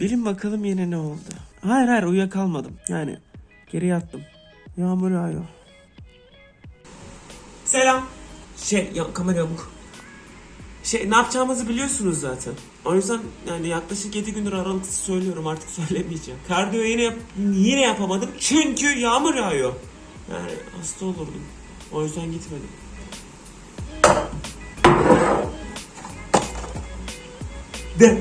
Bilin bakalım yine ne oldu. Hayır hayır uyuyakalmadım. Yani geri yattım. Yağmur yağıyor. Selam. Şey ya kamera yamuk. Şey ne yapacağımızı biliyorsunuz zaten. O yüzden yani yaklaşık 7 gündür aralıksız söylüyorum artık söylemeyeceğim. Kardiyo yine yap- yine yapamadım çünkü yağmur yağıyor. Yani hasta olurdum. O yüzden gitmedim. De.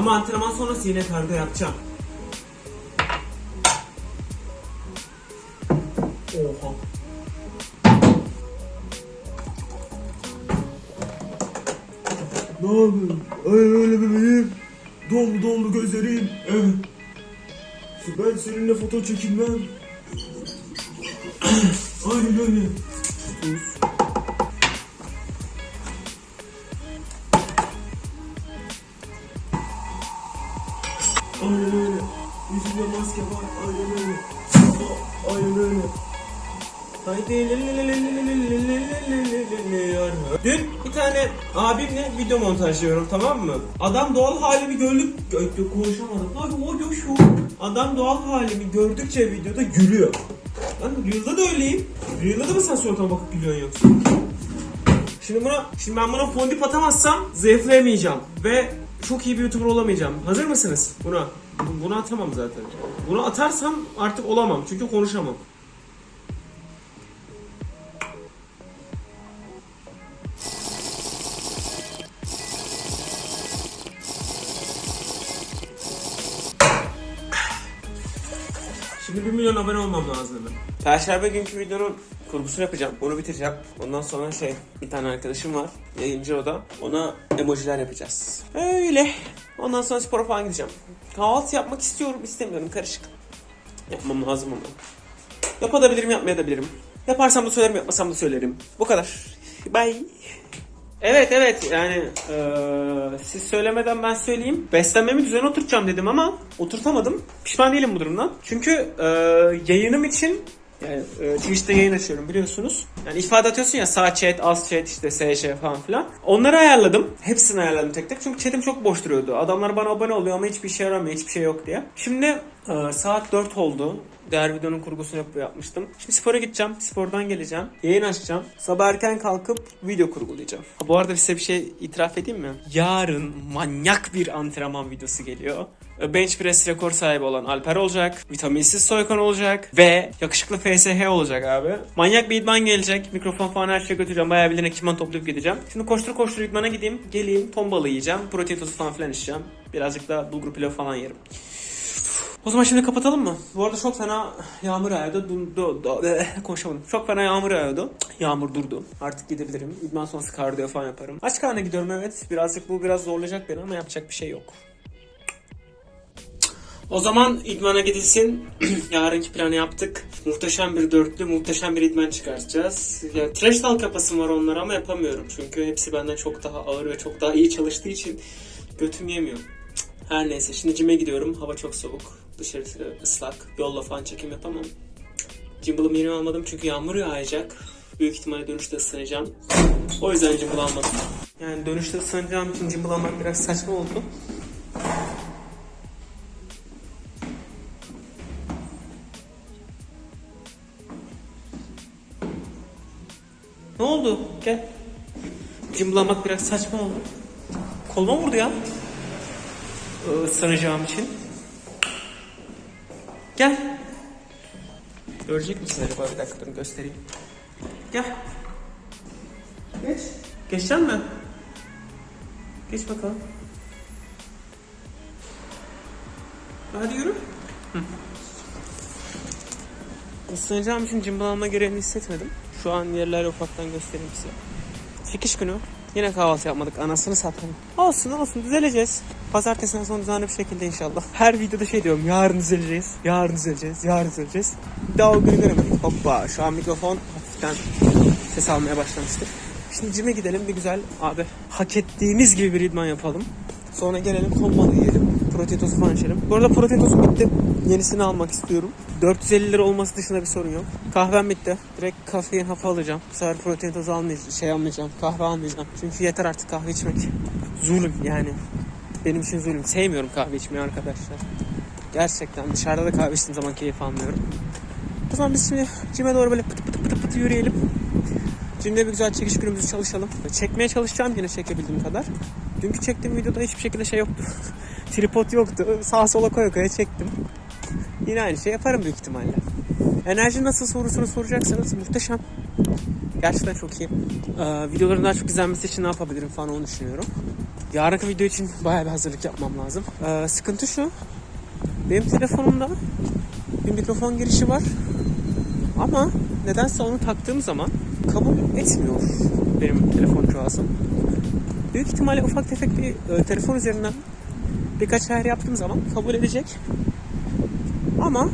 Ama antrenman sonrası yine kardiyo yapacağım. Oha. Ne yapıyorsun? Ay öyle bebeğim. Doldu doldu gözlerim. Evet. Ben seninle foto çekilmem. Aynen öyle. Aynen öyle. Yüzümde maske var. Öyle. Aynen öyle. Dün bir tane abimle video montajlıyorum tamam mı? Adam doğal halimi gördük... Gö- Konuşamadım. Abi o diyor şu. Adam doğal halimi gördükçe videoda gülüyor. Ben Reel'da da öyleyim. Reel'da da mı sen suratına bakıp gülüyorsun yoksa? Şimdi buna, şimdi ben buna fondip atamazsam zayıflayamayacağım ve çok iyi bir YouTuber olamayacağım. Hazır mısınız buna? Bu- Bunu atamam zaten. Bunu atarsam artık olamam çünkü konuşamam. Şimdi 1 milyon abone olmam lazım. Perşembe günkü videonun kurgusunu yapacağım. Onu bitireceğim. Ondan sonra şey bir tane arkadaşım var. Yayıncı o da. Ona emojiler yapacağız. Öyle. Ondan sonra spora falan gideceğim. Kahvaltı yapmak istiyorum istemiyorum karışık. Yapmam lazım ama. Yapabilirim yapmayabilirim. Yaparsam da söylerim yapmasam da söylerim. Bu kadar. Bye. Evet evet yani eee, siz söylemeden ben söyleyeyim. Beslenmemi düzene oturtacağım dedim ama oturtamadım. Pişman değilim bu durumdan. Çünkü eee, yayınım için yani eee, Twitch'te yayın açıyorum biliyorsunuz. Yani ifade atıyorsun ya sağ chat, az chat, işte SC falan filan. Onları ayarladım. Hepsini ayarladım tek tek. Çünkü chatim çok boş duruyordu. Adamlar bana abone oluyor ama hiçbir işe yaramıyor, hiçbir şey yok diye. Şimdi eee, saat 4 oldu. Diğer videonun kurgusunu yap- yapmıştım. Şimdi spora gideceğim. Spordan geleceğim. Yayın açacağım. Sabah erken kalkıp video kurgulayacağım. Ha, bu arada size bir şey itiraf edeyim mi? Yarın manyak bir antrenman videosu geliyor. Bench press rekor sahibi olan Alper olacak. Vitaminsiz Soykan olacak. Ve yakışıklı FSH olacak abi. Manyak bir idman gelecek. Mikrofon falan her şey götüreceğim. Bayağı bildiğin ekipman toplayıp gideceğim. Şimdi koştur koştur idmana gideyim. Geleyim ton balığı yiyeceğim. Protein tozu falan filan içeceğim. Birazcık da bulgur pilavı falan yerim. O zaman şimdi kapatalım mı? Bu arada çok fena yağmur yağıyordu. Du, du, du, eh, konuşamadım. Çok fena yağmur yağıyordu. Yağmur durdu. Artık gidebilirim. İdman sonrası kardiyo falan yaparım. Aç karnına gidiyorum evet. Birazcık bu biraz zorlayacak beni ama yapacak bir şey yok. O zaman idmana gidilsin. Yarınki planı yaptık. Muhteşem bir dörtlü, muhteşem bir idman çıkartacağız. Ya, trash talk yapasım var onlara ama yapamıyorum. Çünkü hepsi benden çok daha ağır ve çok daha iyi çalıştığı için götüm yemiyor. Her neyse şimdi cime gidiyorum. Hava çok soğuk. Dışarısı ıslak. Yolla falan çekim yapamam. Gimbal'ımı yeni almadım çünkü yağmur yağacak. Büyük ihtimalle dönüşte ısınacağım. O yüzden gimbal almadım. Yani dönüşte ısınacağım için gimbal almak biraz saçma oldu. Ne oldu? Gel. Gimbal almak biraz saçma oldu. Koluma vurdu ya e, ısınacağım için. Gel. Görecek misin acaba? Bir dakika durun göstereyim. Gel. Geç. Geçecek mi? Geç bakalım. Hadi yürü. Hı. Isınacağım için cimbal alma gereğini hissetmedim. Şu an yerleri ufaktan göstereyim size. Çekiş günü. Yine kahvaltı yapmadık. Anasını satayım. Olsun olsun düzeleceğiz. Pazartesinden sonra düzenli bir şekilde inşallah. Her videoda şey diyorum. Yarın düzeleceğiz. Yarın düzeleceğiz. Yarın düzeleceğiz. Daha o günü göremedik. Hoppa. Şu an mikrofon hafiften ses almaya başlamıştır. Şimdi cime gidelim bir güzel abi. Hak ettiğimiz gibi bir idman yapalım. Sonra gelelim ton yiyelim. Protein tozu falan içelim. Bu arada protein tozu bitti. Yenisini almak istiyorum. 450 lira olması dışında bir sorun yok. Kahvem bitti. Direkt kafein hapı alacağım. Bu sefer protein tozu almayacağım. Şey almayacağım. Kahve almayacağım. Çünkü yeter artık kahve içmek. Zulüm yani. Benim için zulüm. Sevmiyorum kahve içmeyi arkadaşlar. Gerçekten dışarıda da kahve içtiğim zaman keyif almıyorum. O zaman biz şimdi cime doğru böyle pıtı pıtı pıtı pıtı yürüyelim. Cimde bir güzel çekiş günümüzü çalışalım. Çekmeye çalışacağım yine çekebildiğim kadar. Dünkü çektiğim videoda hiçbir şekilde şey yoktu. Tripod yoktu. Sağa sola koya koya çektim. Yine aynı şey yaparım büyük ihtimalle. Enerji nasıl sorusunu soracaksanız muhteşem. Gerçekten çok iyi. Ee, videoların daha çok izlenmesi için ne yapabilirim falan onu düşünüyorum. Yarınki video için bayağı bir hazırlık yapmam lazım. Ee, sıkıntı şu. Benim telefonumda bir mikrofon girişi var. Ama nedense onu taktığım zaman kabul etmiyor benim telefon cihazım. Büyük ihtimalle ufak tefek bir e, telefon üzerinden birkaç ayar yaptığım zaman kabul edecek. Ama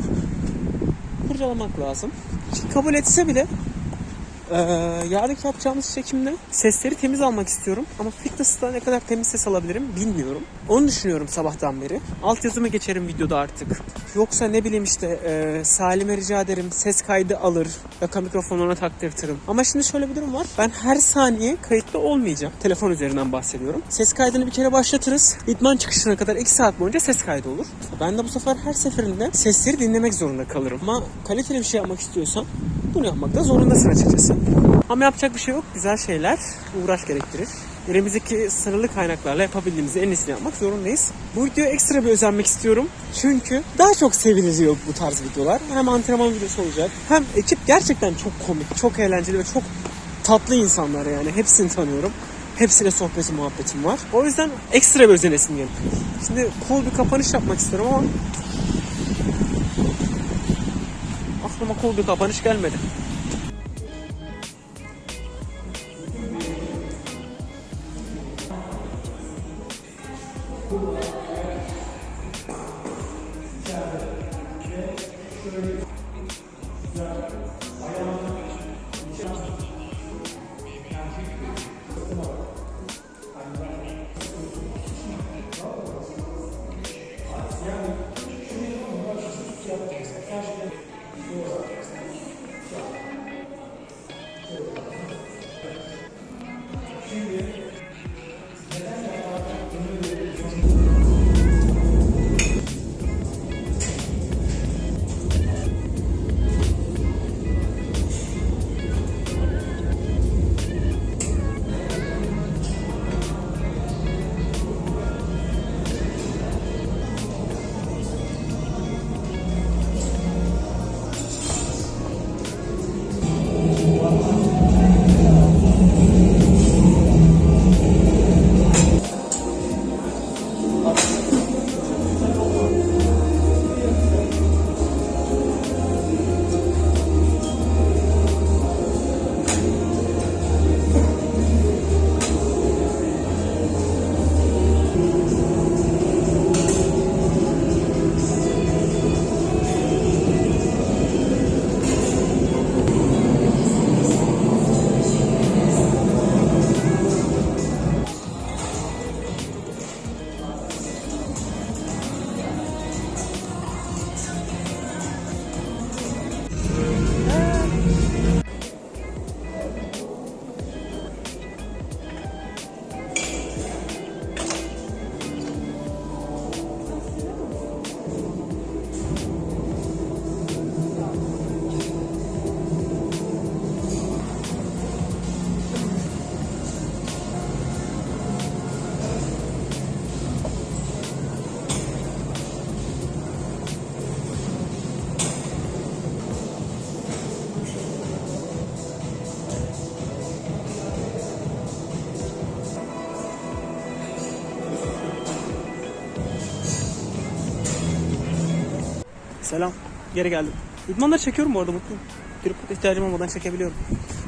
kurcalamak lazım. Kabul etse bile e, yarınki yapacağımız çekimde sesleri temiz almak istiyorum. Ama fitness'ta ne kadar temiz ses alabilirim bilmiyorum. Onu düşünüyorum sabahtan beri. Altyazımı geçerim videoda artık. Yoksa ne bileyim işte e, Salim'e rica ederim ses kaydı alır. Yaka mikrofonuna taktırtırım. Ama şimdi şöyle bir durum var. Ben her saniye kayıtlı olmayacağım. Telefon üzerinden bahsediyorum. Ses kaydını bir kere başlatırız. İdman çıkışına kadar 2 saat boyunca ses kaydı olur. Ben de bu sefer her seferinde sesleri dinlemek zorunda kalırım. Ama kaliteli bir şey yapmak istiyorsan bunu yapmakta zorundasın açıkçası. Ama yapacak bir şey yok. Güzel şeyler uğraş gerektirir. Elimizdeki sınırlı kaynaklarla yapabildiğimizi en iyisini yapmak zorundayız. Bu videoya ekstra bir özenmek istiyorum. Çünkü daha çok sevililiyor bu tarz videolar. Hem antrenman videosu olacak. Hem ekip gerçekten çok komik, çok eğlenceli ve çok tatlı insanlar yani. Hepsini tanıyorum. Hepsiyle sohbeti muhabbetim var. O yüzden ekstra bir özenesim geldi. Şimdi cool bir kapanış yapmak istiyorum ama aklıma cool bir kapanış gelmedi. Selam. Geri geldim. İdmanları çekiyorum bu arada mutluyum. Tripod ihtiyacım olmadan çekebiliyorum.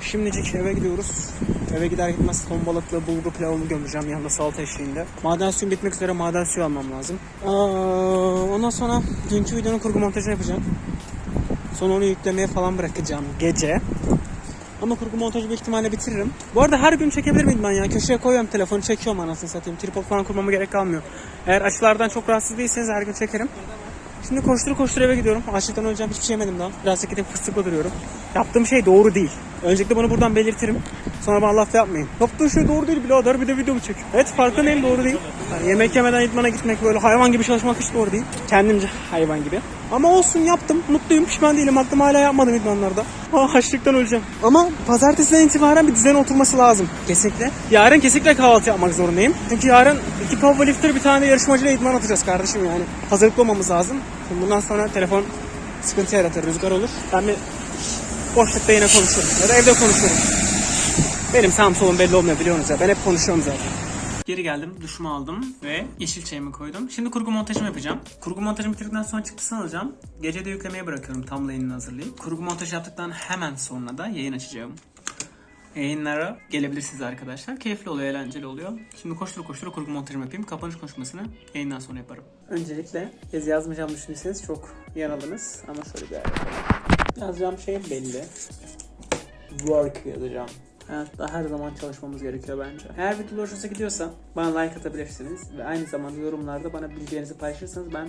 Şimdicik eve gidiyoruz. Eve gider gitmez ton balıklı bulgur pilavımı gömeceğim yanında salata eşliğinde. Maden suyum bitmek üzere maden suyu almam lazım. Aa, ondan sonra dünkü videonun kurgu montajını yapacağım. Sonra onu yüklemeye falan bırakacağım gece. Ama kurgu montajı büyük ihtimalle bitiririm. Bu arada her gün çekebilir miyim ben ya? Köşeye koyuyorum telefonu çekiyorum anasını satayım. Tripod falan kurmama gerek kalmıyor. Eğer açılardan çok rahatsız değilseniz her gün çekerim. Şimdi koştur koştur eve gidiyorum. Açlıktan öleceğim. Hiçbir şey yemedim daha. Biraz gidip fıstıkla duruyorum. Yaptığım şey doğru değil. Öncelikle bunu buradan belirtirim. Sonra bana laf yapmayın. Yaptığın şey doğru değil birader. Bir de video mu çek? Evet farkındayım doğru değil. Yani yemek yemeden idmana gitmek böyle hayvan gibi çalışmak hiç doğru değil. Kendimce hayvan gibi. Ama olsun yaptım. Mutluyum. Pişman değilim. Aklım hala yapmadım idmanlarda. Ah açlıktan öleceğim. Ama pazartesiden itibaren bir düzen oturması lazım. Kesinlikle. Yarın kesinlikle kahvaltı yapmak zorundayım. Çünkü yarın iki powerlifter bir tane yarışmacıyla idman atacağız kardeşim yani. Hazırlıklı olmamız lazım. Bundan sonra telefon sıkıntı yaratır, rüzgar olur. Ben bir boşlukta yine konuşurum. Ya da evde konuşurum. Benim sağım solum belli olmuyor biliyorsunuz ya. Ben hep konuşuyorum zaten. Geri geldim, duşumu aldım ve yeşil çayımı koydum. Şimdi kurgu montajımı yapacağım. Kurgu montajımı bitirdikten sonra çıktısını alacağım. Gece de yüklemeye bırakıyorum thumbnail'ini hazırlayıp. Kurgu montaj yaptıktan hemen sonra da yayın açacağım. Yayınlara gelebilirsiniz arkadaşlar. Keyifli oluyor, eğlenceli oluyor. Şimdi koştur koştur kurgu montajımı yapayım. Kapanış konuşmasını yayından sonra yaparım. Öncelikle yazı yazmayacağımı düşünürseniz çok yanıldınız. Ama şöyle bir. Yazacağım şey belli. Work yazacağım. Hayatta her zaman çalışmamız gerekiyor bence. Eğer video hoşunuza gidiyorsa bana like atabilirsiniz. Ve aynı zamanda yorumlarda bana bilgilerinizi paylaşırsanız ben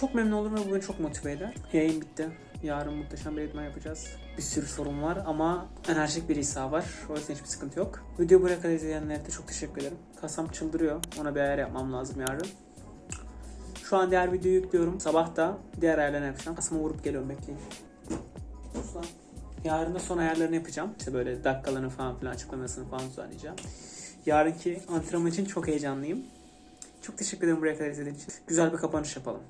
çok memnun olurum ve bu beni çok motive eder. Yayın bitti. Yarın muhteşem bir eğitmen yapacağız. Bir sürü sorun var ama enerjik bir İsa var. O yüzden hiçbir sıkıntı yok. Videoyu buraya kadar izleyenlere de çok teşekkür ederim. Kasam çıldırıyor. Ona bir ayar yapmam lazım yarın. Şu an diğer videoyu yüklüyorum. Sabah da diğer ayarlarını yapacağım. Kasıma vurup geliyorum bekleyin. Aslan. Yarın da son ayarlarını yapacağım. İşte böyle dakikalarını falan filan açıklamasını falan düzenleyeceğim. Yarınki antrenman için çok heyecanlıyım. Çok teşekkür ederim buraya kadar izlediğiniz için. Güzel bir kapanış yapalım.